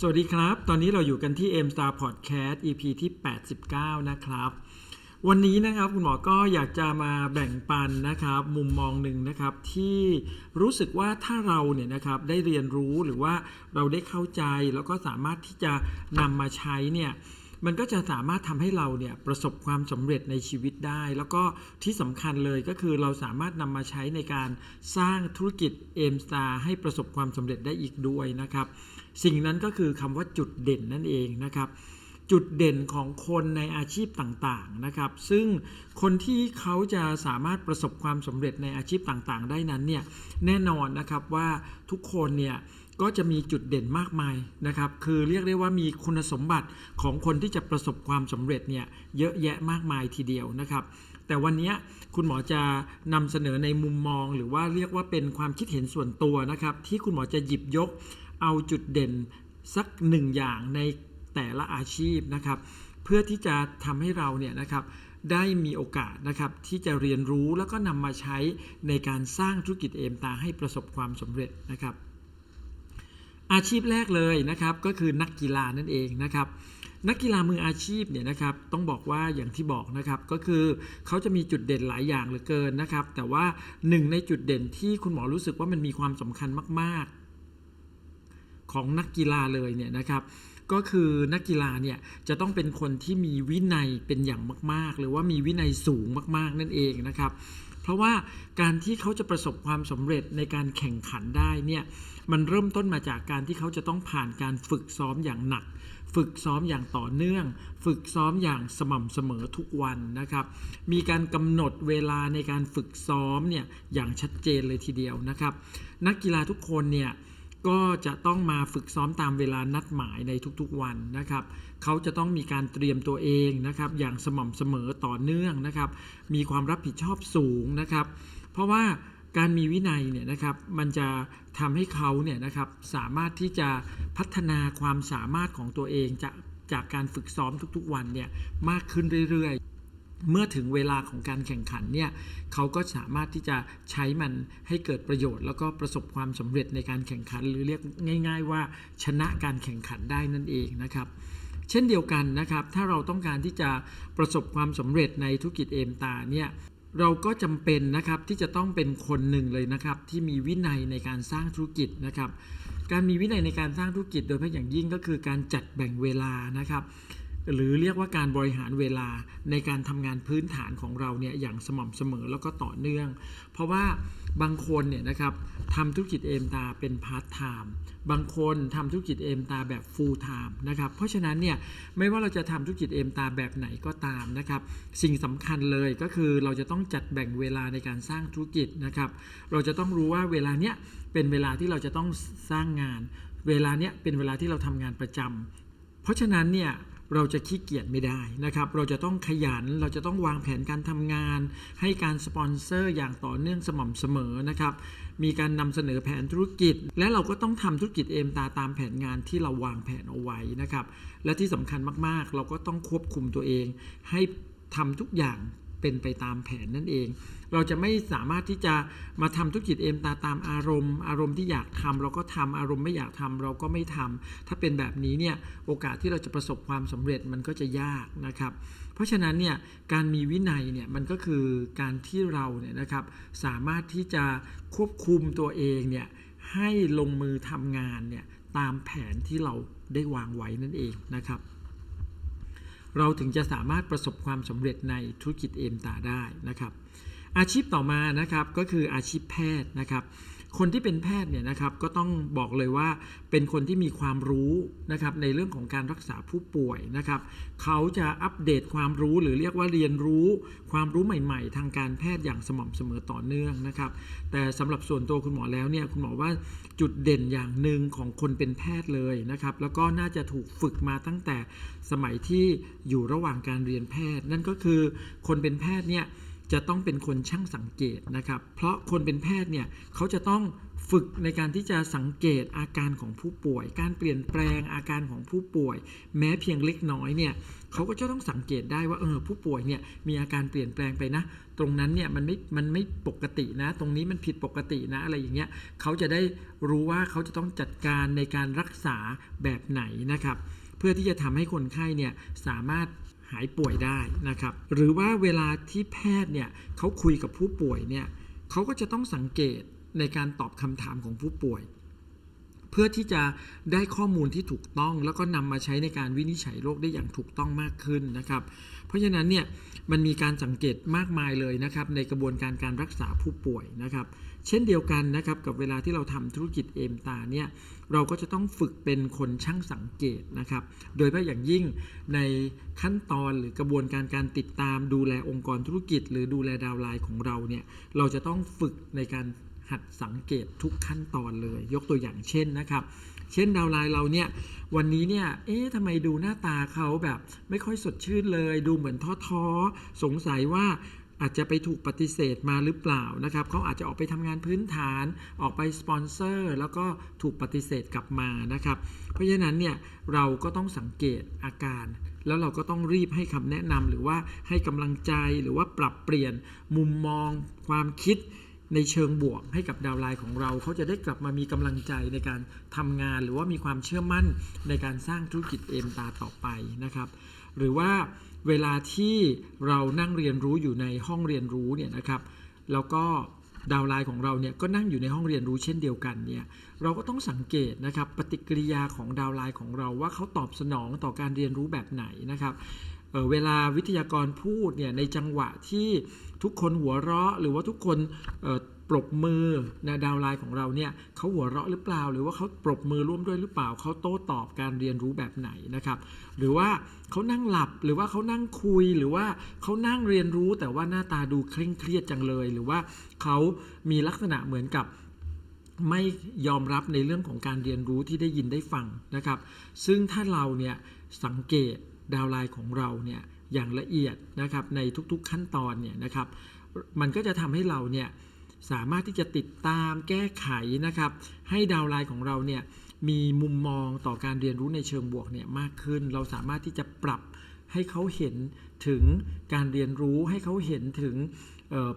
สวัสดีครับ ตอนนี้เราอยู่กันที่ M Star Podcast EP ที่ 89 นะครับ วันนี้นะครับคุณหมอก็อยากจะมาแบ่งปันนะครับ มุมมองหนึ่งนะครับที่รู้สึกว่าถ้าเราเนี่ยนะครับได้เรียนรู้หรือว่าเราได้เข้าใจแล้วก็สามารถที่จะนำมาใช้เนี่ย มันก็จะสามารถทำให้เราเนี่ยประสบความสำเร็จในชีวิตได้ แล้วก็ที่สำคัญเลยก็คือเราสามารถนำมาใช้ในการสร้างธุรกิจ M Star ให้ประสบความสำเร็จได้อีกด้วยนะครับ สิ่งนั้นก็คือคำว่าจุดเด่นนั่นเองนะครับจุดเด่นของคนในอาชีพต่างๆนะครับ ซึ่งคนที่เขาจะสามารถประสบความสำเร็จในอาชีพต่างๆ ได้นั้นเนี่ยแน่นอนนะครับว่าทุกคนเนี่ย ก็จะมีจุดเด่นมากมายนะครับ คือเรียกได้ว่ามีคุณสมบัติของคนที่จะประสบความสำเร็จเนี่ยเยอะแยะมากมายทีเดียวนะครับ แต่วันนี้คุณหมอจะนำเสนอในมุมมอง หรือว่าเรียกว่าเป็นความคิดเห็นส่วนตัวนะครับ ที่คุณหมอจะหยิบยกเอาจุดเด่นสักหนึ่งอย่างในแต่ละอาชีพนะครับ เพื่อที่จะทำให้เราเนี่ยนะครับได้มีโอกาสนะครับที่จะเรียนรู้แล้วก็นำมาใช้ในการสร้างธุรกิจเอมตาให้ประสบความสำเร็จนะครับ อาชีพแรกเลยนะครับก็คือนักกีฬานั่นเองนะครับนักกีฬามืออาชีพเนี่ยนะครับต้องบอกว่าอย่างที่บอกนะครับก็คือเขาจะมีจุดเด่นหลายอย่างเหลือเกินนะครับ แต่ว่าหนึ่งในจุดเด่นที่คุณหมอรู้สึกว่ามันมีความสำคัญมาก ๆ ของนักกีฬาเลยเนี่ยนะครับก็คือนักกีฬาเนี่ยจะต้องเป็นคนที่มีวินัยเป็นอย่างมาก ๆ หรือว่ามีวินัยสูงมาก ๆ นั่นเองนะครับ ราะว่าการที่เขาจะประสบความสำเร็จในการแข่งขันได้เนี่ยมันเริ่มต้นมาจากการที่เขาจะต้องผ่านการฝึกซ้อมอย่างหนัก ฝึกซ้อมอย่างต่อเนื่อง ฝึกซ้อมอย่างสม่ำเสมอทุกวันนะครับ มีการกำหนดเวลาในการฝึกซ้อมเนี่ยอย่างชัดเจนเลยทีเดียวนะครับ นักกีฬาทุกคนเนี่ย ก็จะต้องมาฝึกซ้อมตามเวลานัดหมายในทุกๆวันนะครับ เขาจะต้องมีการเตรียมตัวเองนะครับ อย่างสม่ำเสมอต่อเนื่องนะครับ มีความรับผิดชอบสูงนะครับ เพราะว่าการมีวินัยเนี่ยนะครับ มันจะทำให้เขาเนี่ยนะครับสามารถที่จะพัฒนาความสามารถของตัวเองจากจากการฝึกซ้อมทุกๆวันเนี่ยมากขึ้นเรื่อยๆ เมื่อถึงเวลาของการแข่งขันเนี่ยเขาก็สามารถที่จะใช้มันให้เกิดประโยชน์ แล้วก็ประสบความสำเร็จในการแข่งขัน หรือเรียกง่าย ๆ ว่าชนะการแข่งขันได้นั่นเองนะครับเช่นเดียวกันนะครับ ถ้าเราต้องการที่จะประสบความสำเร็จในธุรกิจเอมตาเนี่ยเราก็จำเป็นนะครับที่จะต้องเป็นคนหนึ่งเลยนะครับ ที่มีวินัยในการสร้างธุรกิจนะครับ การมีวินัยในการสร้างธุรกิจโดยเฉพาะอย่างยิ่งก็คือการจัดแบ่งเวลานะครับ หรือเรียกว่าการบริหารเวลาในการทำงานพื้นฐานของเราเนี่ยอย่างสม่ำเสมอแล้วก็ต่อเนื่อง เพราะว่าบางคนเนี่ยนะครับทำธุรกิจเอมตาเป็นพาร์ทไทม์บางคนทำธุรกิจเอมตาแบบฟูลไทม์นะครับเพราะฉะนั้นเนี่ยไม่ว่าเราจะทำธุรกิจเอมตาแบบไหนก็ตามนะครับสิ่งสำคัญเลยก็คือเราจะต้องจัดแบ่งเวลาในการสร้างธุรกิจนะครับเราจะต้องรู้ว่าเวลาเนี้ยเป็นเวลาที่เราจะต้องสร้างงาน เวลาเนี้ยเป็นเวลาที่เราทำงานประจำเพราะฉะนั้นเนี่ย เราจะขี้เกียจไม่ได้นะครับ เราจะต้องขยัน เราจะต้องวางแผนการทำงาน ให้การสปอนเซอร์อย่างต่อเนื่องสม่ำเสมอนะครับ มีการนำเสนอแผนธุรกิจ และเราก็ต้องทำธุรกิจเอมตาตามแผนงานที่เราวางแผนเอาไว้นะครับ และที่สำคัญมากๆ เราก็ต้องควบคุมตัวเอง ให้ทำทุกอย่างเป็นไปตามแผนนั่นเอง เราจะไม่สามารถที่จะมาทำธุรกิจเอ็มตาตามอารมณ์ อารมณ์ที่อยากทำเราก็ทำอารมณ์ไม่อยากทำเราก็ไม่ทำถ้าเป็นแบบนี้เนี่ยโอกาสที่เราจะประสบความสำเร็จมันก็จะยากนะครับ เพราะฉะนั้นเนี่ยการมีวินัยเนี่ยมันก็คือการที่เราเนี่ยนะครับสามารถที่จะควบคุมตัวเองเนี่ยให้ลงมือทำงานเนี่ยตามแผนที่เราได้วางไว้นั่นเองนะครับ เราถึงจะสามารถประสบความสำเร็จในธุรกิจเอมตาได้นะครับ อาชีพต่อมานะครับก็คืออาชีพแพทย์นะครับ คนที่เป็นแพทย์เนี่ยนะครับก็ต้องบอกเลยว่าเป็นคนที่มีความรู้นะครับในเรื่องของการรักษาผู้ป่วยนะครับเขาจะอัปเดตความรู้หรือเรียกว่าเรียนรู้ ความรู้ใหม่ ๆ ทางการแพทย์อย่างสม่ำเสมอต่อเนื่องนะครับ แต่สำหรับส่วนตัวคุณหมอแล้วเนี่ยคุณหมอว่าจุดเด่นอย่างหนึ่งของคนเป็นแพทย์เลยนะครับ แล้วก็น่าจะถูกฝึกมาตั้งแต่สมัยที่อยู่ระหว่างการเรียนแพทย์ นั่นก็คือคนเป็นแพทย์เนี่ย จะต้องเป็นคนช่างสังเกตนะครับ เพราะคนเป็นแพทย์เนี่ยเขาจะต้องฝึกในการที่จะสังเกตอาการของผู้ป่วย การเปลี่ยนแปลงอาการของผู้ป่วย แม้เพียงเล็กน้อยเนี่ยเขาก็จะต้องสังเกตได้ว่าเออผู้ป่วยเนี่ยมีอาการเปลี่ยนแปลงไปนะ ตรงนั้นเนี่ยมันไม่มันไม่ปกตินะ ตรงนี้มันผิดปกตินะอะไรอย่างเงี้ยเขาจะได้รู้ว่าเขาจะต้องจัดการในการรักษาแบบไหนนะครับ เพื่อที่จะทำให้คนไข้เนี่ยสามารถ หายป่วยได้นะครับ หรือว่าเวลาที่แพทย์เนี่ยเขาคุยกับผู้ป่วยเนี่ยเขาก็จะต้องสังเกตในการตอบคำถามของผู้ป่วย พื่อที่จะได้ข้อมูลที่ถูกต้อง แล้วก็นำมาใช้ในการวินิจฉัยโรคได้อย่างถูกต้องมากขึ้นนะครับ เพราะฉะนั้นเนี่ยมันมีการสังเกตมากมายเลยนะครับในกระบวนการการรักษาผู้ป่วยนะครับ เช่นเดียวกันนะครับกับเวลาที่เราทำธุรกิจเอมตาเนี่ยเราก็จะต้องฝึกเป็นคนช่างสังเกตนะครับ โดยเฉพาะอย่างยิ่งในขั้นตอนหรือกระบวนการการติดตามดูแลองค์กรธุรกิจ หรือดูแลดาวไลน์ของเราเนี่ยเราจะต้องฝึกในการ หัดสังเกตทุกขั้นตอนเลย ยกตัวอย่างเช่นนะครับ เช่นดาวไลน์เราเนี่ยวันนี้เนี่ยเอ๊ะทำไมดูหน้าตาเขาแบบไม่ค่อยสดชื่นเลย ดูเหมือนท้อๆสงสัยว่าอาจจะไปถูกปฏิเสธมาหรือเปล่านะครับเขาอาจจะออกไปทำงานพื้นฐาน ออกไปสปอนเซอร์ แล้วก็ถูกปฏิเสธกลับมานะครับ เพราะฉะนั้นเนี่ยเราก็ต้องสังเกตอาการ แล้วเราก็ต้องรีบให้คำแนะนำหรือว่าให้กำลังใจหรือว่าปรับเปลี่ยนมุมมอง ความคิด ในเชิงบวกให้กับดาวไลน์ของเรา เขาจะได้กลับมามีกำลังใจในการทำงาน หรือว่ามีความเชื่อมั่นในการสร้างธุรกิจเอมตาต่อไปนะครับ หรือว่าเวลาที่เรานั่งเรียนรู้อยู่ในห้องเรียนรู้เนี่ยนะครับ แล้วก็ดาวไลน์ของเราเนี่ยก็นั่งอยู่ในห้องเรียนรู้เช่นเดียวกันเนี่ยเราก็ต้องสังเกตนะครับปฏิกิริยาของดาวไลน์ของเราว่าเขาตอบสนองต่อการเรียนรู้แบบไหนนะครับเเวลาวิทยากรพูดเนี่ยในจังหวะที่ทุกคนหัวเราะ หรือว่าทุกคน ปรบมือในดาวไลน์ของเราเนี่ยเขาหัวเราะหรือเปล่า หรือว่าเขาปรบมือร่วมด้วยหรือเปล่าเขาโต้ตอบการเรียนรู้แบบไหนนะครับหรือว่าเขานั่งหลับหรือว่าเขานั่งคุยหรือว่าเขานั่งเรียนรู้ แต่ว่าหน้าตาดูเคร่งเครียดจังเลย หรือว่าเขามีลักษณะเหมือนกับไม่ยอมรับในเรื่องของการเรียนรู้ที่ได้ยินได้ฟังนะครับ ซึ่งถ้าเราเนี่ยสังเกตดาวไลน์ของเราเนี่ยอย่างละเอียดนะครับในทุกๆขั้นตอนเนี่ยนะครับ มันก็จะทำให้เราเนี่ย สามารถที่จะติดตามแก้ไขนะครับ ให้ดาวไลน์ของเราเนี่ยมีมุมมองต่อการเรียนรู้ในเชิงบวกเนี่ยมากขึ้น เราสามารถที่จะปรับ ให้เขาเห็นถึงการเรียนรู้ให้เขาเห็นถึง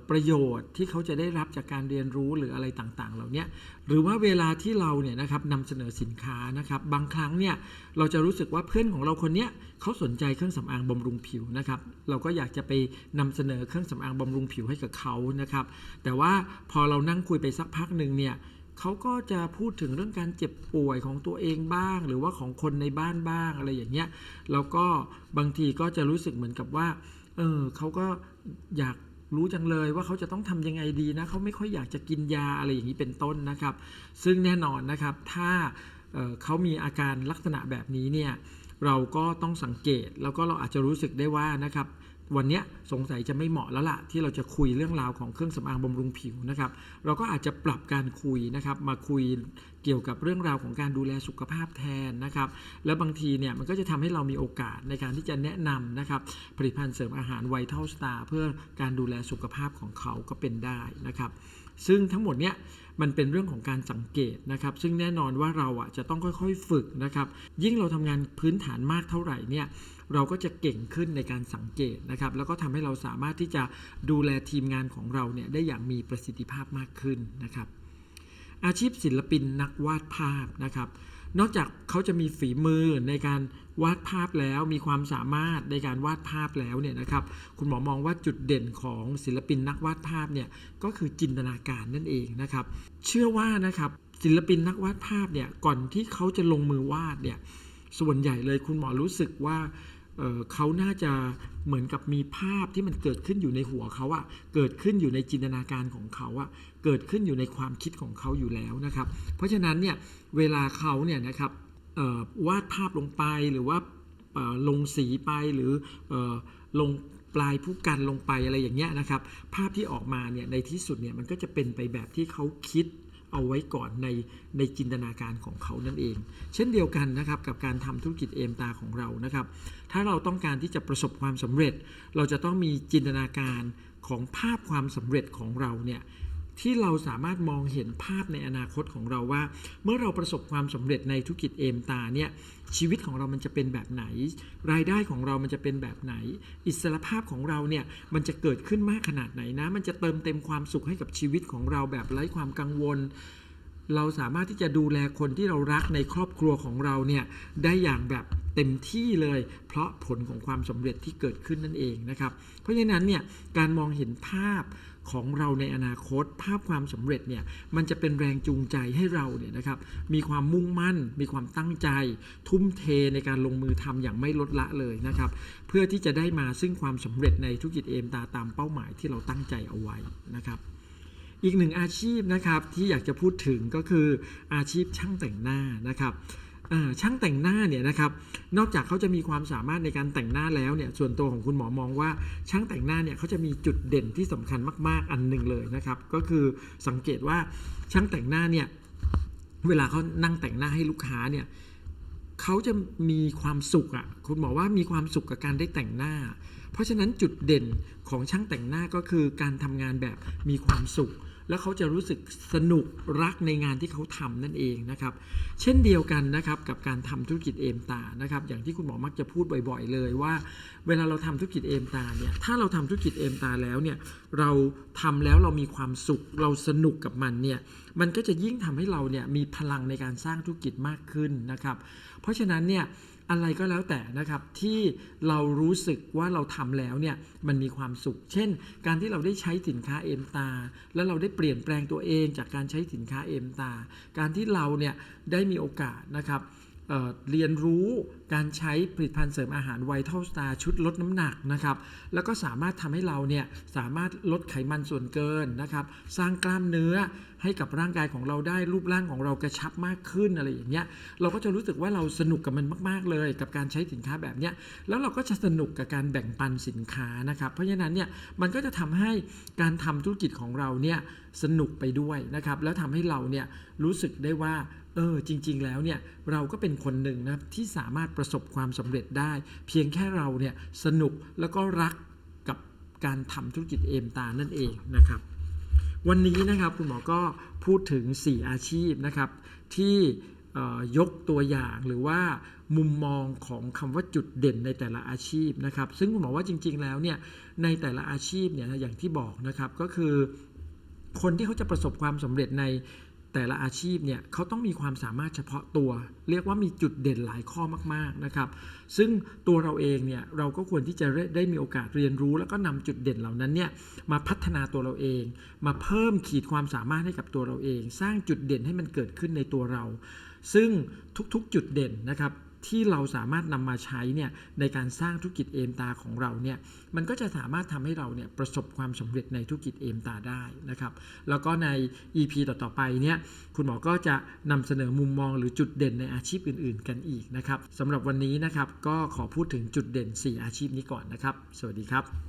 ประโยชน์ที่เขาจะได้รับจากการเรียนรู้หรืออะไรต่างๆ เหล่านี้หรือว่าเวลาที่เราเนี่ยนะครับนำเสนอสินค้านะครับบางครั้งเนี่ยเราจะรู้สึกว่าเพื่อนของเราคนเนี้ยเขาสนใจเครื่องสำอางบำรุงผิวนะครับเราก็อยากจะไปนำเสนอเครื่องสำอางบำรุงผิวให้กับเขานะครับแต่ว่าพอเรานั่งคุยไปสักพักหนึ่งเนี่ย เขาก็จะพูดถึงเรื่องการเจ็บป่วยของตัวเองบ้าง หรือว่าของคนในบ้านบ้างอะไรอย่างเงี้ยแล้วก็บางทีก็จะรู้สึกเหมือนกับว่าเออเขาก็อยากรู้จังเลยว่าเขาจะต้องทำยังไงดีนะเขาไม่ค่อยอยากจะกินยาอะไรอย่างนี้เป็นต้นนะครับ ซึ่งแน่นอนนะครับถ้าเออเขามีอาการลักษณะแบบนี้เนี่ยเราก็ต้องสังเกตแล้วก็เราอาจจะรู้สึกได้ว่านะครับ วันนี้สงสัยจะไม่เหมาะแล้วล่ะที่เราจะคุยเรื่องราวของเครื่องสำอางบำรุงผิวนะครับ เราก็อาจจะปรับการคุยนะครับ มาคุยเกี่ยวกับเรื่องราวของการดูแลสุขภาพแทนนะครับ แล้วบางทีเนี่ยมันก็จะทำให้เรามีโอกาสในการที่จะแนะนำนะครับผลิตภัณฑ์เสริมอาหารไวท์เทลสตาร์เพื่อการดูแลสุขภาพของเขาก็เป็นได้นะครับ ซึ่งทั้งหมดเนี้ยมันเป็นเรื่องของการสังเกตนะครับ ซึ่งแน่นอนว่าเราอะจะต้องค่อยๆฝึกนะครับ ยิ่งเราทำงานพื้นฐานมากเท่าไหร่เนี่ยเราก็จะเก่งขึ้นในการสังเกตนะครับ แล้วก็ทำให้เราสามารถที่จะดูแลทีมงานของเราเนี่ยได้อย่างมีประสิทธิภาพมากขึ้นนะครับ อาชีพศิลปินนักวาดภาพนะครับ นอกจากเขาจะมีฝีมือในการวาดภาพแล้วมีความสามารถในการวาดภาพแล้วเนี่ยนะครับคุณหมอมองว่าจุดเด่นของศิลปินนักวาดภาพเนี่ยก็คือจินตนาการนั่นเองนะครับ เชื่อว่านะครับศิลปินนักวาดภาพเนี่ยก่อนที่เขาจะลงมือวาดเนี่ยส่วนใหญ่เลยคุณหมอรู้สึกว่า เขาน่าจะเหมือนกับมีภาพที่มันเกิดขึ้นอยู่ในหัวเขาอะเกิดขึ้นอยู่ในจินตนาการของเขาอะเกิดขึ้นอยู่ในความคิดของเขาอยู่แล้วนะครับ เพราะฉะนั้นเนี่ยเวลาเขาเนี่ยนะครับวาดภาพลงไปหรือว่าลงสีไปหรืออลงปลายผู้กันลงไปอะไรอย่างเงี้ยนะครับ ภาพที่ออกมาเนี่ยในที่สุดเนี่ยมันก็จะเป็นไปแบบที่เขาคิด เอาไว้ก่อนในในจินตนาการของเขานั่นเอง เช่นเดียวกันนะครับกับการทำธุรกิจเอมตาของเรานะครับ ถ้าเราต้องการที่จะประสบความสำเร็จ เราจะต้องมีจินตนาการของภาพความสำเร็จของเราเนี่ย ที่เราสามารถมองเห็นภาพในอนาคตของเราว่า เมื่อเราประสบความสำเร็จในธุรกิจเอมตาเนี่ยชีวิตของเรามันจะเป็นแบบไหน รายได้ของเรามันจะเป็นแบบไหน อิสรภาพของเราเนี่ยมันจะเกิดขึ้นมากขนาดไหนนะ มันจะเติมเต็มความสุขให้กับชีวิตของเราแบบไร้ความกังวล เราสามารถที่จะดูแลคนที่เรารักในครอบครัวของเราเนี่ยได้อย่างแบบเต็มที่เลย เพราะผลของความสำเร็จที่เกิดขึ้นนั่นเองนะครับเพราะฉะนั้นเนี่ยการมองเห็นภาพ ของเราในอนาคต ภาพความสำเร็จเนี่ยมันจะเป็นแรงจูงใจให้เราเนี่ยนะครับมีความมุ่งมั่น มีความตั้งใจ ทุ่มเทในการลงมือทำอย่างไม่ลดละเลยนะครับเพื่อที่จะได้มาซึ่งความสำเร็จในธุรกิจเอมตาตามเป้าหมายที่เราตั้งใจเอาไว้นะครับอีกหนึ่งอาชีพนะครับที่อยากจะพูดถึงก็คืออาชีพช่างแต่งหน้านะครับ ช่างแต่งหน้าเนี่ยนะครับนอกจากเขาจะมีความสามารถในการแต่งหน้าแล้วเนี่ยส่วนตัวของคุณหมอมองว่าช่างแต่งหน้าเนี่ยเขาจะมีจุดเด่นที่สำคัญมาก ๆ อันหนึ่งเลยนะครับ ก็คือสังเกตว่าช่างแต่งหน้าเนี่ยเวลาเขานั่งแต่งหน้าให้ลูกค้าเนี่ยเขาจะมีความสุขอะ่ะคุณหมอว่ามีความสุขกับการได้แต่งหน้า เพราะฉะนั้นจุดเด่นของช่างแต่งหน้าก็คือการทำงานแบบมีความสุข แล้วเขาจะรู้สึกสนุกรักในงานที่เขาทำนั่นเองนะครับเช่นเดียวกันนะครับกับการทำธุรกิจเอมตานะครับอย่างที่คุณหมอมักจะพูดบ่อยๆ เลยว่า เวลาเราทำธุรกิจเอมตาเนี่ยถ้าเราทำธุรกิจเอมตาแล้วเนี่ยเราทำแล้วเรามีความสุขเราสนุกกับมันเนี่ยมันก็จะยิ่งทำให้เราเนี่ยมีพลังในการสร้างธุรกิจมากขึ้นนะครับเพราะฉะนั้นเนี่ย อะไรก็แล้วแต่นะครับที่เรารู้สึกว่าเราทำแล้วเนี่ยมันมีความสุข เช่น การที่เราได้ใช้สินค้าเอมตา แล้วเราได้เปลี่ยนแปลงตัวเองจากการใช้สินค้าเอมตา การที่เราเนี่ยได้มีโอกาสนะครับเเรียนรู้การใช้ผลิตภัณฑ์เสริมอาหารไวท์เทลสตาร์ชุดลดน้ำหนักนะครับ แล้วก็สามารถทำให้เราเนี่ยสามารถลดไขมันส่วนเกินนะครับ สร้างกล้ามเนื้อ ให้กับร่างกายของเราได้รูปร่างของเรากระชับมากขึ้นอะไรอย่างเงี้ยเราก็จะรู้สึกว่าเราสนุกกับมันมาก ๆ เลย กับการใช้สินค้าแบบเนี้ยแล้วเราก็จะสนุกกับการแบ่งปันสินค้านะครับเพราะฉะนั้นเนี่ยมันก็จะทำให้การทำธุรกิจของเราเนี่ยสนุกไปด้วยนะครับแล้วทำให้เราเนี่ยรู้สึกได้ว่าเออจริง ๆ แล้วเนี่ยเราก็เป็นคนหนึ่งนะที่สามารถประสบความสำเร็จได้ เพียงแค่เราเนี่ยสนุกแล้วก็รักกับการทำธุรกิจเอมตานั่นเองนะครับ วันนี้นะครับคุณหมอก็พูดถึง 4 อาชีพนะครับ ที่ยกตัวอย่างหรือว่ามุมมองของคำว่าจุดเด่นในแต่ละอาชีพนะครับ ซึ่งคุณหมอว่าจริง ๆ แล้วเนี่ยในแต่ละอาชีพเนี่ยอย่างที่บอกนะครับก็คือคนที่เขาจะประสบความสำเร็จใน แต่ละอาชีพเนี่ยเขาต้องมีความสามารถเฉพาะตัว เรียกว่ามีจุดเด่นหลายข้อมากๆนะครับ ซึ่งตัวเราเองเนี่ยเราก็ควรที่จะได้มีโอกาสเรียนรู้ แล้วก็นำจุดเด่นเหล่านั้นเนี่ยมาพัฒนาตัวเราเอง มาเพิ่มขีดความสามารถให้กับตัวเราเอง สร้างจุดเด่นให้มันเกิดขึ้นในตัวเรา ซึ่งทุกๆ จุดเด่นนะครับ ที่เราสามารถนำมาใช้เนี่ยในการสร้างธุรกิจเอมตาของเราเนี่ยมันก็จะสามารถทำให้เราเนี่ยประสบความสำเร็จในธุรกิจเอมตาได้นะครับแล้วก็ใน EP ต่อๆไปเนี่ยคุณหมอก็จะนำเสนอมุมมองหรือจุดเด่นในอาชีพอื่น ๆ กันอีกนะครับสำหรับวันนี้นะครับก็ขอพูดถึงจุดเด่น 4 อาชีพนี้ก่อนนะครับ สวัสดีครับ